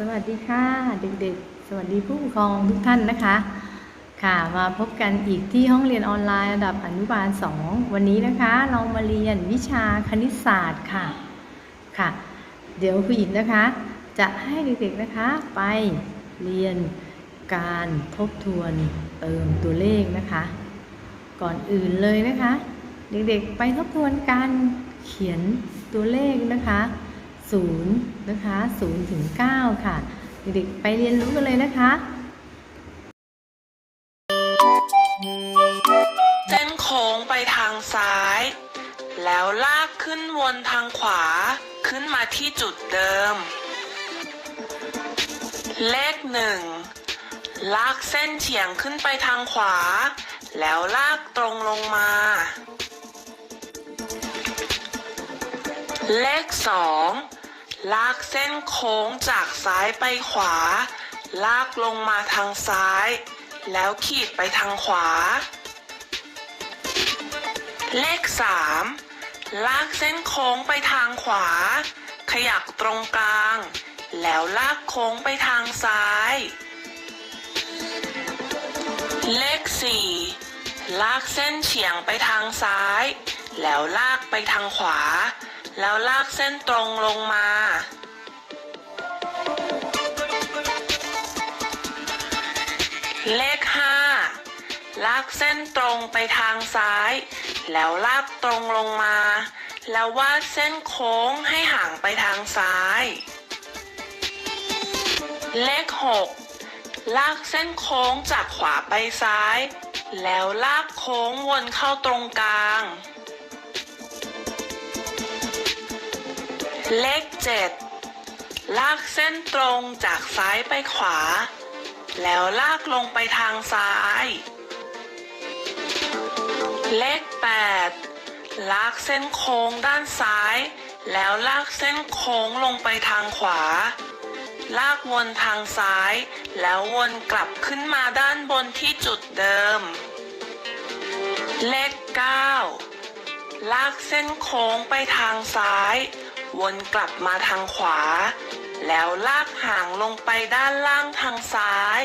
สวัสดีค่ะเด็กๆ สวัสดีผู้ปกครองทุกท่านนะคะ ค่ะมาพบกันอีกที่ห้องเรียนออนไลน์ระดับอนุบาล 2 วันนี้นะคะ เรามาเรียนวิชาคณิตศาสตร์ค่ะค่ะ เดี๋ยวครูอินนะคะ จะให้เด็กๆนะคะไปเรียนการทบทวนเติมตัวเลขนะคะ ก่อนอื่นเลยนะคะ เด็กๆไปทบทวนการเขียนตัวเลขนะคะ 0นะคะ0ถึง9ค่ะ เด็กๆไปเรียนรู้กันเลยนะคะเส้นโค้งไปทางซ้าย แล้วลากขึ้นวนทางขวาขึ้นมาที่จุดเดิม เลขหนึ่งลากเส้นเฉียงขึ้นไปทางขวา แล้วลากตรงลงมา เลขสอง ลากเส้นโค้งจากซ้ายไปขวา ลากลงมาทางซ้าย แล้วขีดไปทางขวา เลขสามลากเส้นโค้งไปทางขวา ขยับตรงกลาง แล้วลากโค้งไปทางซ้าย เลขสี่ลากเส้นเฉียงไปทางซ้าย แล้วลากไปทางขวา แล้วลากเส้นตรงลงมา เลขห้าลากเส้นตรงไปทางซ้าย แล้วลากตรงลงมา แล้ววาดเส้นโค้งให้ห่างไปทางซ้าย เลขหกลากเส้นโค้งจากขวาไปซ้าย แล้วลากโค้งวนเข้าตรงกลาง เลขเจ็ดลากเส้นตรงจากซ้ายไปขวา แล้วลากลงไปทางซ้าย เลข 8 ลากเส้นโค้งด้านซ้าย แล้วลากเส้นโค้งลงไปทางขวา ลากวนทางซ้าย แล้ววนกลับขึ้นมาด้านบนที่จุดเดิม เลข 9 ลากเส้นโค้งไปทางซ้าย วนกลับมาทางขวา แล้วลากหางลงไปด้านล่างทางซ้าย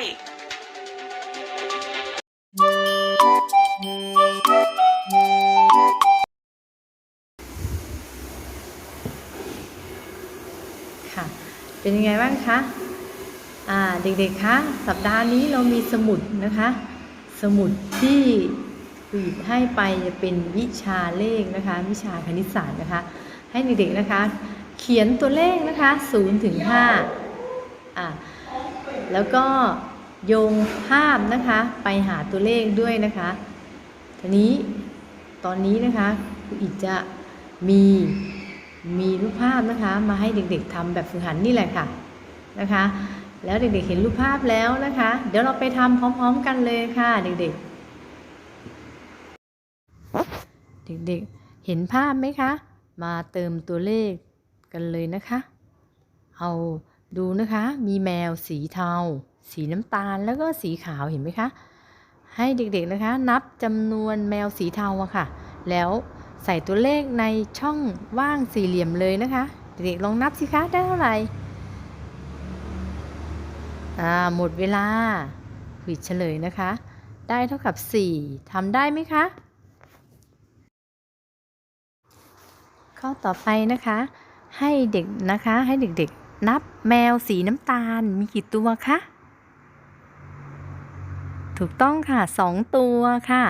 ค่ะ เป็นยังไงบ้างคะอ่าเด็กๆ คะ สัปดาห์นี้เรามีสมุดนะคะ สมุดที่ครูหยิบให้ไปจะเป็นวิชาเลขนะคะ วิชาคณิตศาสตร์นะคะ ให้เด็กๆนะคะ เขียนตัวเลขนะคะ0ถึง5อ่าแล้วก็โยงภาพนะคะไปหาตัวเลขด้วยนะคะทีนี้ตอนนี้นะคะครูอิจจะมีมีรูปภาพนะคะ มาให้เด็กๆทำแบบฝึกหัดนี่แหละค่ะนะคะ แล้วเด็กๆเห็นรูปภาพแล้วนะคะ เดี๋ยวเราไปทำพร้อม ๆ กันเลยค่ะ เด็กๆ เด็กๆ เห็นภาพไหมคะ มาเติมตัวเลขกันเลยนะคะ เอาดูนะคะ มีแมวสีเทา สีน้ำตาลแล้วก็สีขาวเห็นไหมคะ ให้เด็กๆนะคะ นับจำนวนแมวสีเทาอะค่ะ แล้วใส่ตัวเลขในช่องว่างสี่เหลี่ยมเลยนะคะ เด็กๆลองนับสิคะได้เท่าไหร่อ่าหมดเวลาผิดเฉลยนะคะ ได้เท่ากับ 4ทำได้ไหมคะ ข้อต่อไปนะคะ ให้เด็กนะคะให้เด็กๆ นับแมวสีน้ำตาลมีกี่ตัวคะ ถูกต้องค่ะสองตัวค่ะ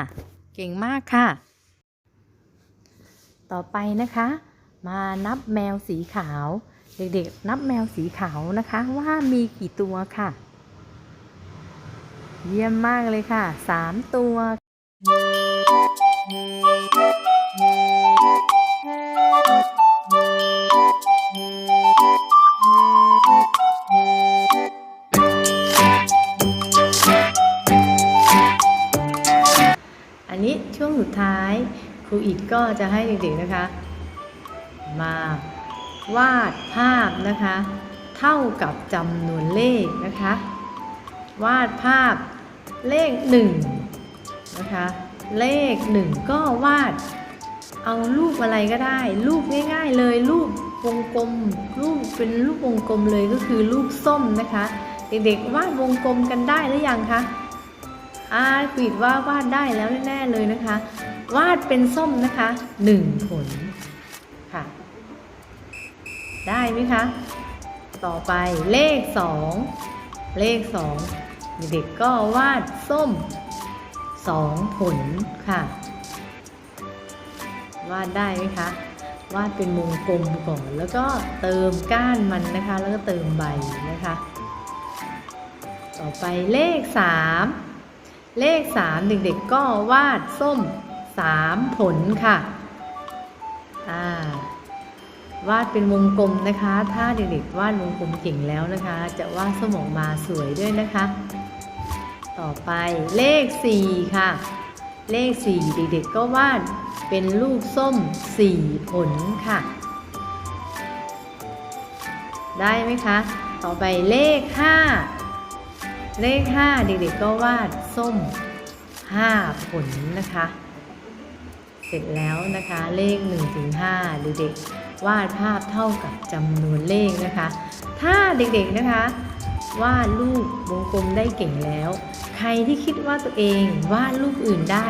เก่งมากค่ะ ต่อไปนะคะ มานับแมวสีขาว เด็กๆ นับแมวสีขาวนะคะ ว่ามีกี่ตัวค่ะ เยี่ยมมากเลยค่ะสามตัว ท้ายครูอิดก็จะให้เด็กๆนะคะ มาวาดภาพนะคะ เท่ากับจำนวนเลขนะคะ วาดภาพเลขหนึ่งนะคะเลขหนึ่งก็วาด เอารูปอะไรก็ได้ รูปง่าย ๆ เลยรูปวงกลม รูปเป็นรูปวงกลมเลยก็คือรูปส้มนะคะ เด็กๆวาดวงกลมกันได้หรือยังคะ อาปิดว่าวาดได้แล้วแน่ๆเลยนะคะ วาดเป็นส้มนะคะหนึ่งผลค่ะ ได้ไหมคะ ต่อไปเลขสองเลขสองเด็กๆก็วาดส้มสองผลค่ะ วาดได้ไหมคะวาดเป็นวงกลมก่อนแล้วก็เติมก้านมันนะคะ แล้วก็เติมใบนะคะ ต่อไปเลขสาม เลขสามเด็กๆก็วาดส้มสามผลค่ะวาดเป็นวงกลมนะคะ ถ้าเด็กๆวาดวงกลมเก่งแล้วนะคะ จะวาดสมออกมาสวยด้วยนะคะ ต่อไปเลขสี่ค่ะ เลขสี่เด็กๆก็วาดเป็นรูปส้มสี่ผลค่ะ ได้ไหมคะ ต่อไปเลขห้า เลขห้าเด็กๆก็วาดส้มห้าผลนะคะ เสร็จแล้วนะคะ เลข1ถึง5เด็กๆวาดภาพเท่ากับจำนวนเลขนะคะ ถ้าเด็กๆนะคะวาดรูปวงกลมได้เก่งแล้ว ใครที่คิดว่าตัวเองวาดรูปอื่นได้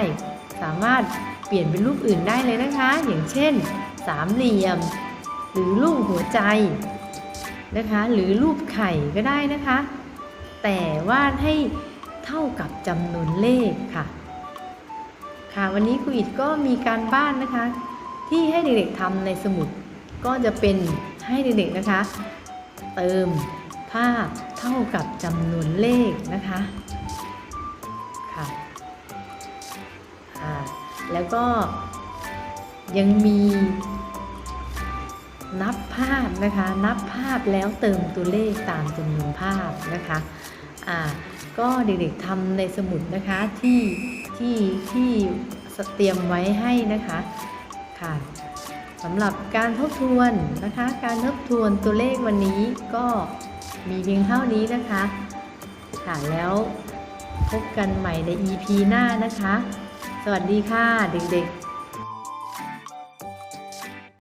สามารถเปลี่ยนเป็นรูปอื่นได้เลยนะคะ อย่างเช่น สามเหลี่ยม หรือรูปหัวใจนะคะ หรือรูปไข่ก็ได้นะคะ แต่วาดให้เท่ากับจำนวนเลขค่ะ ค่ะวันนี้ครูอิดก็มีการบ้านนะคะ ที่ให้เด็กๆทำในสมุด ก็จะเป็นให้เด็กๆนะคะ เติมภาพเท่ากับจำนวนเลขนะคะค่ะแล้วก็ยังมี นับภาพนะคะ นับภาพแล้วเติมตัวเลขตามจำนวนภาพนะคะอ่าก็เด็กๆทำในสมุดนะคะที่ที่ที่เตรียมไว้ให้นะคะค่ะสำหรับการทบทวนนะคะ การทบทวนตัวเลขวันนี้ก็มีเพียงเท่านี้นะคะค่ะแล้วพบกันใหม่ใน EP หน้านะคะ สวัสดีค่ะเด็กๆ